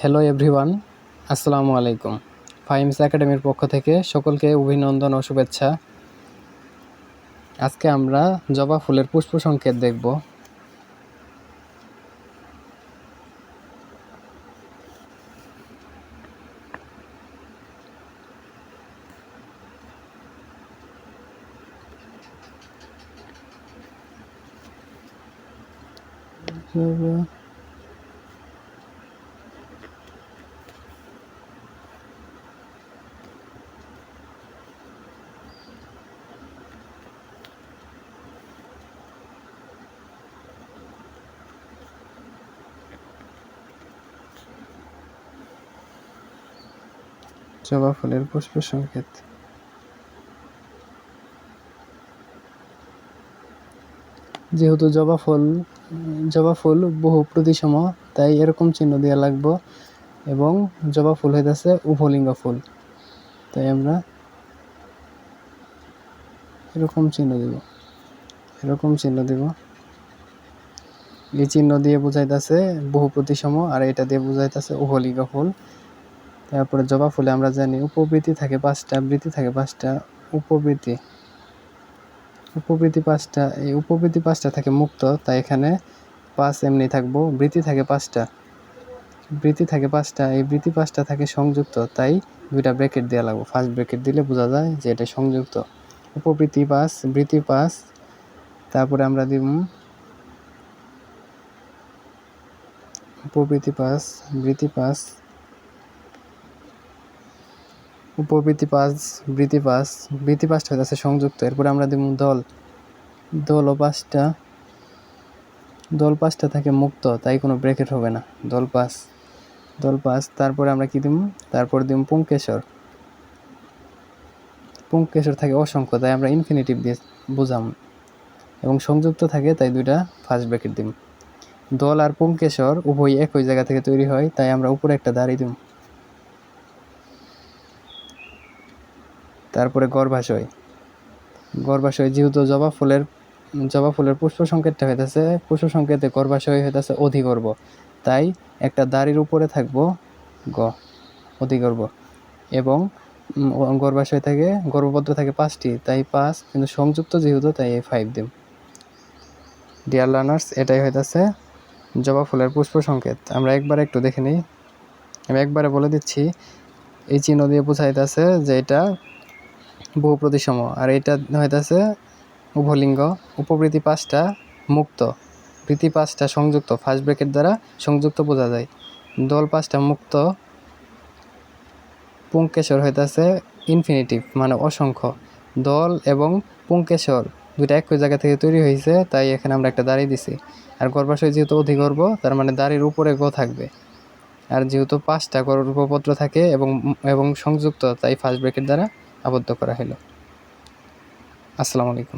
Hello everyone আসসালামু আলাইকুম। ফাইমস একাডেমির পক্ষ থেকে সকলকে অভিনন্দন ও শুভেচ্ছা। আজকে আমরা জবা ফুলের পুষ্প সংকেত দেখব। জবা জবা ফুলের পুষ্প সংকেত। যেহেতু জবা ফুল জবা ফুল বহু প্রতিসম, তাই এরকম চিহ্ন দেওয়া লাগবো। এবং জবা ফুল হইতেছে উভলিঙ্গ ফুল। তাই আমরা এরকম চিহ্ন দেব। এরকম চিহ্ন দেব। এই চিহ্ন দিয়ে বুঝাইতেছে বহু প্রতিসম, আর এটা দিয়ে বুঝাইতেছে উভলিঙ্গ ফুল। তারপরে জবা ফুলে আমরা জানি উপবৃত্তি থাকে পাঁচটা, বৃত্তি থাকে পাঁচটা, উপবৃত্তি। উপবৃত্তি পাঁচটা, এই উপবৃত্তি পাঁচটা থাকে মুক্ত, তাই এখানে পাঁচ এমনি থাকব, বৃত্তি থাকে পাঁচটা। বৃত্তি থাকে পাঁচটা, এই বৃত্তি পাঁচটা থাকে সংযুক্ত, তাই দুইটা ব্র্যাকেট দেওয়া লাগবো। ফার্স্ট ব্র্যাকেট দিলে বোঝা যায় যে এটা সংযুক্ত। উপবৃত্তি পাঁচ, বৃত্তি পাঁচ, তারপরে আমরা দিব উপবৃত্তি পাঁচ, বৃত্তি পাঁচ উপবৃত্তি পাঁচ, বৃত্তি পাঁচ, বৃত্তি পাঁচটা হয়ে সংযুক্ত। এরপরে আমরা দিব দল। দল ও পাঁচটা। দল পাঁচটা থাকে মুক্ত, তাই কোনো ব্রেকেট হবে না। দল পাঁচ দল পাঁচ, তারপরে আমরা কি দিব? তারপর দিব পুঙ্কেশ্বর পুঙ্কেশ্বর থাকে অসংখ্য, তাই আমরা ইনফিনিটিভ দিয়ে বুঝাম। এবং সংযুক্ত থাকে, তাই দুইটা ফার্স্ট ব্রেকেট দিব দল আর পুঙ্কেশ্বর উভয় একই জায়গা থেকে তৈরি হয়, তাই আমরা উপরে একটা দাঁড়িয়ে দিব তারপরে গর্ভাশয়। গর্ভাশয় যেহেতু জবা ফুলের জবা ফুলের পুষ্প সংকেতটা হইতেছে, পুষ্প সংকেতে গর্ভাশয় হইতেছে অধিগর্ভ। তাই একটা দাড়ির উপরে থাকব গ, অধিগর্ভ। এবং গর্ভাশয় থাকে, গর্ভপত্র থাকে পাঁচটি, তাই পাঁচ, কিন্তু সংযুক্ত যেহেতু, তাই এই ফাইভ দিম। ডিয়ার লার্নার্স এটাই হইতেছে জবা ফুলের পুষ্প সংকেত। আমরা একবার একটু দেখে নিই। আমি একবারে বলে দিচ্ছি, এই চিহ্ন দিয়ে বোঝাইতেছে যে এটা বহু প্রতিসম আর এটা হইতেছে উভলিঙ্গ। উপবৃত্তি পাঁচটা মুক্ত। বৃত্তি পাঁচটা সংযুক্ত। ফার্স্ট ব্রেকেট দ্বারা সংযুক্ত বোঝা যায়। দল পাঁচটা মুক্ত। পুঙ্কেশ্বর হইতেছে ইনফিনিটিভ মানে অসংখ্য। দল এবং পুঙ্কেশ্বর দুইটা একই জায়গা থেকে তৈরি হয়েছে তাই এখানে আমরা একটা দাঁড়িয়ে দিছি। আর গর্ভাশয় যেহেতু অধিগর্ভ, তার মানে দাড়ির উপরে গ থাকবে। আর যেহেতু পাঁচটা গর্ভপত্র থাকে এবং এবং সংযুক্ত, তাই ফার্স্ট ব্রেকেট দ্বারা আবদ্ধ করা হলো। আসসালামু আলাইকুম।